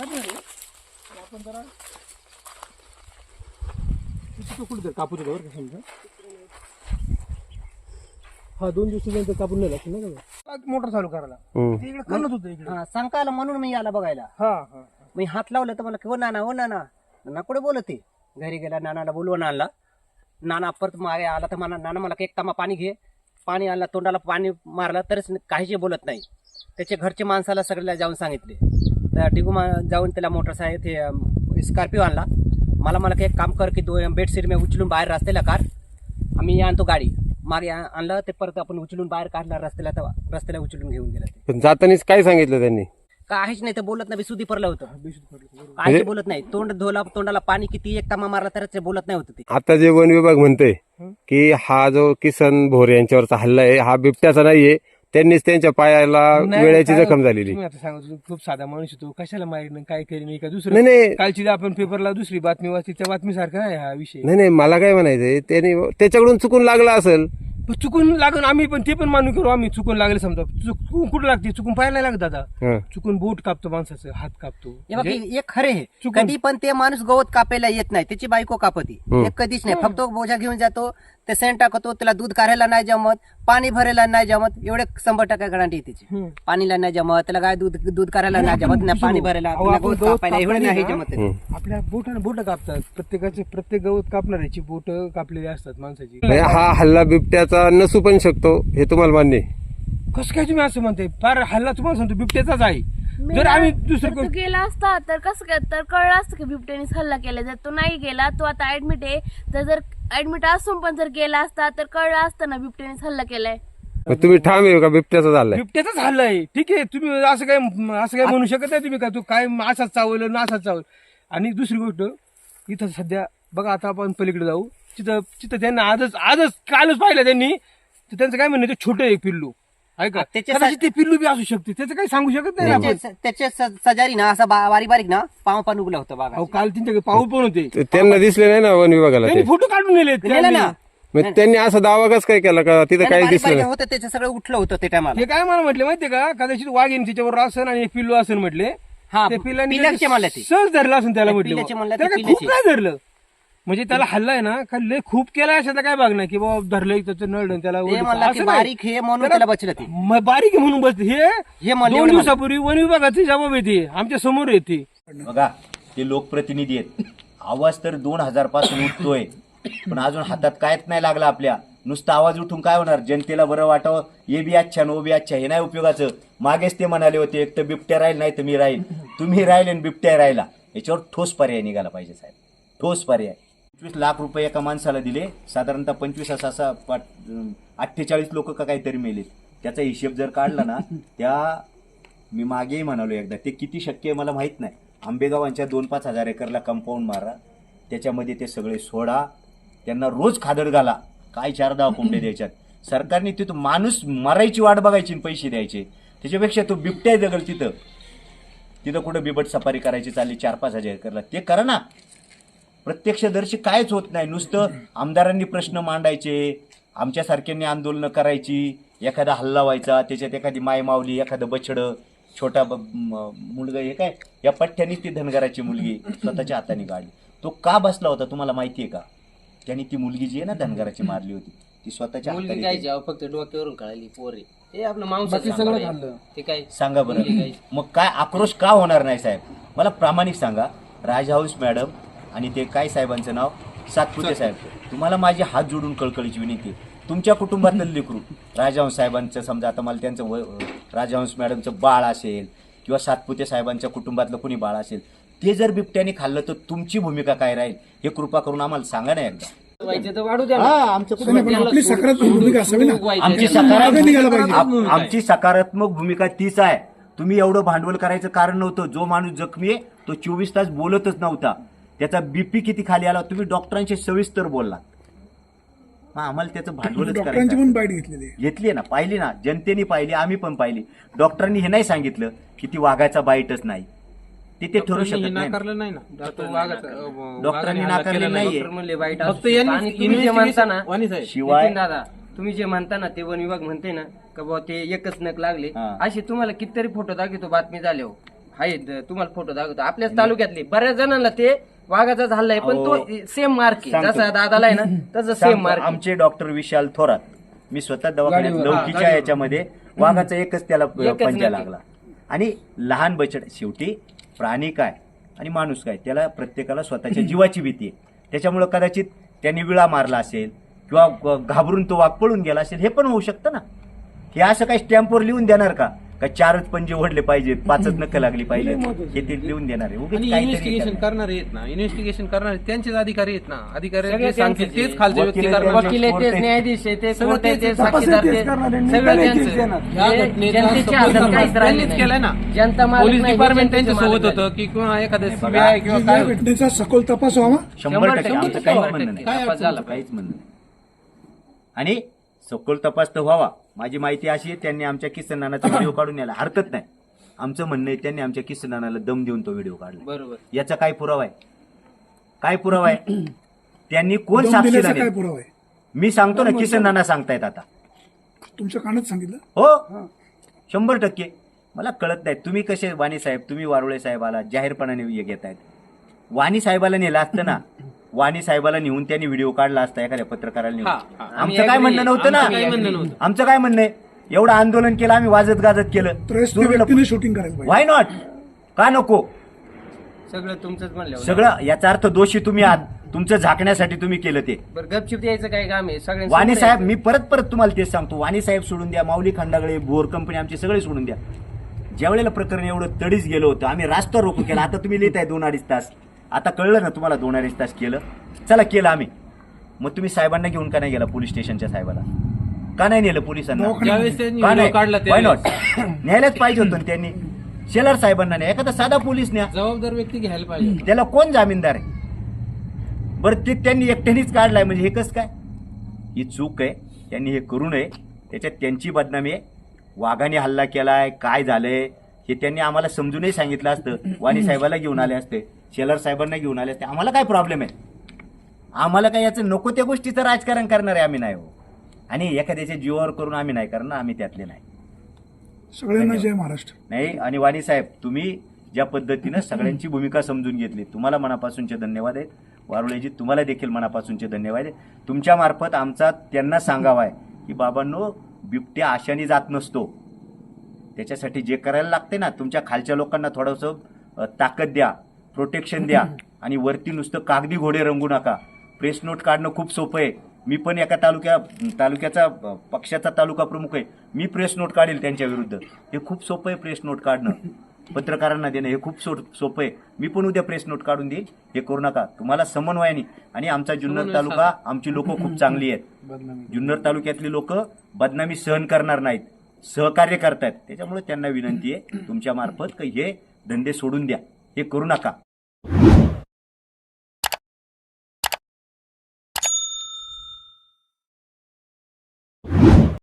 आपण जरा तिथं कुठे तर कापूस होतं बरं का समजा? हा दोन दिवसानंतर कापून नाही लागतो ना मोटर चालू करायला. ते इकडे करणत होतं इकडे. हा सांगता म्हणून मी याला बघायला. हा हा मी हात लावलं तर मला हो नाना हो नाना. नाना कुठे बोलते? घरी गेला नानाला बोलवून आणला. नाना परत मागे आला तर म्हणा नाना मला एक तामा पाणी घे. पाणी आणला तोंडाला पाणी मारलं तरच काहीच बोलत नाही. त्याचे घरचे माणसाला सगळ्याला जाऊन सांगितले. तर डिगू मा जाऊन त्याला मोटरसायकल ते स्कॉर्पिओ आणला. मला मला एक काम कर की दो बेडशीट मी उचलून बाहेर रस्त्याला कार आम्ही आणतो गाडी. मागे आणलं ते परत आपण उचलून बाहेर काढला रस्त्याला तर रस्त्याला उचलून घेऊन गेला ते. पण जातानीच काय सांगितलं त्यांनी? काहीच नाही ते बोलत नाही सुधी पडलं होतं. बरोबर. काहीच बोलत नाही. तोंड धोला तोंडाला पाणी किती एक तामा मारला तर ते बोलत नाही होतं ते. आता जे वन विभाग म्हणतोय की हा जो किसन भोरे यांच्यावरचा हल्ला आहे हा बिबट्याचा नाहीये. त्यांनीच त्यांच्या पायाला नाही, वेळेची काय- जखम झालेली. तुम्ही आता सांगत खूप साधा माणूस होतो कशाला मारीन काय करीन? का नाही दुसरं नाही कालची आपण पेपरला दुसरी बातमी वाचली त्या बातमीसारखा नाही हा विषय. नाही नाही मला काय म्हणायचंय त्यांनी त्याच्याकडून चुकून लागला असेल. पण चुकून लागून आम्ही पण ते पण मान्य करू आम्ही चुकून लागले समजा. चुकून कुठं लागते? चुकून पाहायला लागत दादा. हं. चुकून बोट कापतो माणसाचं हात कापतो. हे बघ, म्हणजे एक खरे आहे. चुकून. कधी पण ते माणूस गवत कापायला येत नाही. त्याची बायको कापती. हम्म. ते कधीच नाही. फक्त बोजा घेऊन जातो ते सेंट टाकतो त्याला दूध काढायला नाही जमत पाणी भरायला नाही जमत एवढे शंभर टक्के गॅरंटी त्याची हम्म. पाणीला नाही जमत त्याला काय दूध दूध करायला नाही जमत नाही पाणी भरायला एवढे नाही. जमत. आपल्या बोटाने बोट कापतात प्रत्येकाचे प्रत्येक गवत कापणाऱ्याची बोट कापलेली असतात माणसाची हा हल्ला बिबट्याचा नसू पण शकतो हे तुम्हाला मान्य आहे? कसं काय तुम्ही असं म्हणताय फार हल्ला तुम्हाला सांगतो बिबट्याचाच आहे जर आम्ही दुसरं तो कोण- गेला असता तर कसं काय तर कळलं असतं की बिबट्यानेच हल्ला केला. जर तो नाही गेला तो आता ऍडमिट आहे. तर जर ऍडमिट असून पण जर गेला असता तर कळलं असतं ना बिबट्यानेच हल्ला केलाय. मग तुम्ही ठाम आहे का? बिबट्याचा झालाय. बिबट्याचाच हल्ला आहे. ठीक आहे तुम्ही असं काय असं काय म्हणू शकत नाही तुम्ही का? तू काय असाच चावलं ना असाच चावलं. आणि दुसरी गोष्ट इथं सध्या बघा आता आपण पलीकडे जाऊ. तिथं तिथं त्यांना आजच आजच कालच पाहिलं त्यांनी. तर त्यांचं काय म्हणणं ते छोटं एक पिल्लू. आहे का? त्याच्या कदाचित ते पिल्लू बी असू शकते. त्याचं काही सांगू शकत नाही आपण. त्याच्या स- सजारी ना असा बा- बारीक बारीक ना पाव पण उगला होतं अहो बाबा काल त्यांच्याकडे पाऊल पण होते. त्यांना दिसले नाही ना वन विभागाला ते. त्यांनी फोटो काढून नेले नेलं ना. मग त्यांनी असा दावा कस काय केला का? तिथं काही बारीक दिसलं बारीक नाही. होतं त्याचं सगळं उठलं होतं ते टायमाला. हे काय मला म्हटले माहितीये का? कदाचित वाघीन तिच्यावर असन आणि एक पिल्लू असन म्हटले. हा ते पिल्लांनी पिल्लाचे म्हणलं ते. सहज धरलं असून त्याला म्हटलं. पिल्लाचे म्हणलं ते त्याला काय खूप पिल्लाचे. काय धरलं? म्हणजे त्याला हल्लाय ना का लय खूप केला अशाचा काय भाग नाही की बाबा धरलंय त्याचं नळ त्याला ते ओरडलं. म्हणलं असं की नाही. बारीक हे म्हणून त्याला- बचलं ते. म- बारीक आहे म्हणून बसते हे हे दोन एवढे दिवसापूर्वी वन विभागाची जबाब येते आमच्यासमोर येते. बघा ते लोकप्रतिनिधी आहेत. आवाज तर दोन हजारपासून उठतोय. पण अजून हातात कायच नाही लागला आपल्या. नुसतं आवाज उठून काय होणार? जनतेला बरं वाटावं. ये बी अच्छा नो बी अच्छा हे नाही उपयोगाचं. मागेच ते म्हणाले होते एक तर बिबट्या राहील नाही तर मी राहील. तुम्ही राहील आणि बिबट्या राहिला. याच्यावर ठोस पर्याय निघाला पाहिजे साहेब. ठोस पर्याय. पंचवीस लाख रुपये एका माणसाला दिले. साधारणतः पंचवीस असा असा अठ्ठेचाळीस लोक का काहीतरी मेले त्याचा हिशेब जर काढला ना त्या मी मागेही म्हणालो एकदा ते किती शक्य आहे मला माहीत नाही. आंबेगावांच्या दोन पाच हजार एकरला कंपाऊंड मारा. त्याच्यामध्ये ते सगळे सोडा. त्यांना रोज खादड घाला. काय चार दहा कोंबडे द्यायच्यात. सरकारने तिथं माणूस मरायची वाट बघायची पैसे द्यायचे. त्याच्यापेक्षा तो बिबट्या जगल तिथं. तिथं कुठं बिबट सफारी करायची चालली चार पाच हजार एकरला. ते करा ना. प्रत्यक्षदर्शी कायच होत नाही. नुसतं आमदारांनी प्रश्न मांडायचे आमच्यासारख्यांनी आंदोलनं करायची एखादा हल्ला व्हायचा त्याच्यात एखादी माय मावली एखादं बछडं छोटा मुलगा हे काय? या पठ्ठ्यानीच ती धनगराची मुलगी स्वतःच्या हाताने काढली तो का बसला होता तुम्हाला माहिती आहे का? त्यांनी ती मुलगी जी आहे ना धनगराची मारली होती ती स्वतःच्या मुलगी काय. जेव्हा फक्त डोक्यावरून कळाली पोरे. हे आपलं मांस बाकी सगळं खाल्लं. ते काय? सांगा बरं. मग काय आक्रोश का होणार नाही साहेब? मला प्रामाणिक सांगा. राज हाऊस मॅडम आणि ते काय साहेबांचं नाव? सातपुते साहेब. तुम्हाला माझी हात जोडून कळकळीची विनंती. आहे. तुमच्या कुटुंबातलं लेकरू. राजहंस साहेबांचं समजा आता मला त्यांचं वय राजहंस मॅडमचं बाळ असेल किंवा सातपुते साहेबांच्या कुटुंबातलं कुणी बाळ असेल ते जर बिबट्याने खाल्लं तर तुमची भूमिका काय राहील? हे कृपा करून आम्हाला सांगा ना एकदा. सकारात्मक आमची सकारात्मक भूमिका तीच आहे. तुम्ही एवढं भांडवल करायचं कारण नव्हतं. जो माणूस जखमी आहे तो चोवीस तास बोलतच नव्हता. त्याचा बीपी किती खाली आला तुम्ही डॉक्टरांशी सविस्तर बोलला मग आम्हाला त्याचं भांडवलच करायचं. घेतली ना पाहिली ना जनतेने पाहिली आम्ही पण पाहिली. डॉक्टरांनी हे नाही सांगितलं की ती वाघाचा बाईटच नाही. ते ते ठरू शकत नाही डॉक्टरांनी नाकारले नाही. नाहीये. डॉक्टर म्हणले वाईट फक्त असू शकतं. यांनी- आणि तुम्ही जे investigation- म्हणता ना वाणी साहेब. शिवाय तुम्ही जे म्हणता ना ते वन विभाग म्हणते ना का बाबा ते एकच नक लागले. हा. असे तुम्हाला कितीतरी फोटो दाखवतो बातमी झाले हो आहेत तुम्हाला फोटो दाखवतो. आपल्याच तालुक्यातले बऱ्याच जणांना ते वाघाचा झालाय पण तो सेम मार्क आहे. सांगतो. जसा दादाला आहे ना तसं सेम सांगतो, मार्क आमचे डॉक्टर विशाल थोरात मी स्वतः दवाखान्यात गाडीवर, हा, लौकीच्या याच्यामध्ये वाघाचा एकच त्याला एकच पंजा नक्की. लागला. आणि लहान बचत शेवटी प्राणी काय आणि माणूस काय त्याला प्रत्येकाला स्वतःच्या जीवाची भीती आहे. त्याच्यामुळे कदाचित त्यांनी विळा मारला असेल किंवा ग- घाबरून तो वाघ पळून गेला असेल हे पण होऊ शकतं ना. हे असं काही स्टॅम्पवर लिहून देणार का? का चारच पंजे ओढले पाहिजेत पाचच नक्क लागली पाहिजे हे ते लिहून देणार आहे. उगाच आणि काहीतरी इन्व्हेस्टिगेशन करणार. करणारे आहेत ना इन्व्हेस्टिगेशन करणारे त्यांचेच अधिकारी आहेत ना. अधिकारी जे सांगतील तेच खालचे व्यक्ती वकील करणार. त्यांचे- वकील आहे तेच न्यायाधीश आहे ते सगळं कोर्ट आहे ते साक्षीदार ते. सगळं निर्णय तेच त्यांचं देणार. या हे घटनेचा जनतेच्या सपोर्ट हातात काहीच राहिले त्यांनीच केलाय ना. नाही जनता मालक पोलीस नाही, हे डिपार्टमेंट त्यांच्यासोबत मालक होतं की किंवा एखाद्या बघा, सीबीआय किंवा या काय घटनेचा सखोल तपास व्हावा. शंभर टक्के. आमचं काहीच. म्हणणं नाही. काय आमचं काहीच म्हणणं नाही. आणि सखोल तपास तर व्हावा. माझी माहिती अशी आहे त्यांनी आमच्या किसन नानाचा व्हिडिओ काढून यायला हरकत नाही. आमचं म्हणणं आहे त्यांनी आमच्या किसन नानाला दम देऊन तो व्हिडिओ काढला. बरोबर. याचा काय पुरावा आहे? काय पुरावा आहे? त्यांनी कोण दम साक्षीदार दिल्याचा काय आहे? पुरावा आहे? मी सांगतो ना किसन नाना सांगतायत आता. तुमच्या कानात सांगितलं? हो. शंभर टक्के. मला कळत नाही तुम्ही कसे वाणी साहेब तुम्ही वारुळे साहेबाला जाहीरपणाने हे घेत आहेत वाणी साहेबाला नेलं असतं ना वाणी साहेबाला नेऊन त्यांनी व्हिडिओ काढला असता एखाद्या पत्रकाराला नेऊन. आमचं काय. म्हणणं नव्हतं ना? म्हणणं नव्हतं. आमचं काय म्हणणं आहे? एवढं आंदोलन केलं आम्ही वाजत गाजत केलं. शूटिंग पाहिजे. वाय नॉट का नको? सगळं तुमचंच म्हणलं सगळं याचा अर्थ दोषी तुम्ही आहात. तुमचं झाकण्यासाठी तुम्ही केलं ते. बरं गपचिप यायचं काय काम आहे? सगळ्यांनी वाणी साहेब. मी परत परत तुम्हाला तेच सांगतो. वाणी साहेब सोडून द्या माऊली खंडागळे बोर कंपनी आमचे सगळे सोडून द्या. ज्या वेळेला प्रकरण एवढं तडीच गेलं होतं आम्ही रास्ता रोको केला. आता तुम्ही लिहिताय दोन अडीच तास. आता कळलं ना तुम्हाला दोन अडीच तास केलं? चला केलं आम्ही. मग तुम्ही साहेबांना घेऊन का नाही गेला पोलीस स्टेशनच्या साहेबाला? का नाही नेलं पोलिसांना? दवाखान्यात ज्यावेळेस त्यांनी का व्हिडिओ नाही? काढला Why not? त्यावेळेस. न्यायलाच पाहिजे होतं ना त्यांनी. शेलर साहेबांना नाही एखादा साधा पोलीस न्या. जबाबदार व्यक्ती घ्यायला पाहिजे. त्याला कोण जामीनदार आहे? बरं ते त्यांनी एकट्यानेच काढलाय. म्हणजे हे कसं काय? ही चूक आहे. त्यांनी हे करू नये. त्याच्यात त्यांची बदनामी आहे. वाघाने हल्ला केलाय. काय झालंय? हे त्यांनी आम्हाला समजूनही सांगितलं असतं. वाणी साहेबाला घेऊन आले असते. शेलर साहेबांना घेऊन आले असते. आम्हाला काय प्रॉब्लेम आहे? आम्हाला काय याचं नको त्या गोष्टीचं राजकारण करणार आहे आम्ही नाही हो. आणि एखाद्याच्या जीवावर करून आम्ही नाही करणार आम्ही त्यातले नाही. सगळ्यांना जय महाराष्ट्र. नाही आणि वाणी साहेब तुम्ही ज्या पद्धतीनं सगळ्यांची भूमिका समजून घेतली तुम्हाला मनापासूनचे धन्यवाद आहेत. वारुळेजी तुम्हाला देखील मनापासूनचे धन्यवाद आहेत. तुमच्या मार्फत आमचा त्यांना सांगावा आहे की बाबांनो बिबट्या आशाने जात नसतो. त्याच्यासाठी जे करायला लागते ना तुमच्या खालच्या लोकांना थोडंसं ताकद द्या. प्रोटेक्शन द्या. आणि वरती नुसतं कागदी घोडे रंगू नका. प्रेस नोट काढणं खूप सोपं आहे. मी पण एका तालुक्या तालुक्याचा पक्षाचा तालुका प्रमुख आहे. मी प्रेस नोट काढेल त्यांच्या विरुद्ध. हे खूप सोपं आहे प्रेस नोट काढणं. पत्रकारांना देणं हे खूप सो सोपं आहे. मी पण उद्या प्रेस नोट काढून देईल हे करू नका. तुम्हाला समन्वयाने. आणि आमचा जुन्नर तालुका आमची लोक खूप चांगली आहेत. जुन्नर तालुक्यातली लोक बदनामी सहन करणार नाहीत. सहकार्य करतायत. त्याच्यामुळे त्यांना विनंती आहे. तुमच्या मार्फत की हे धंदे सोडून द्या. हे करू नका. you.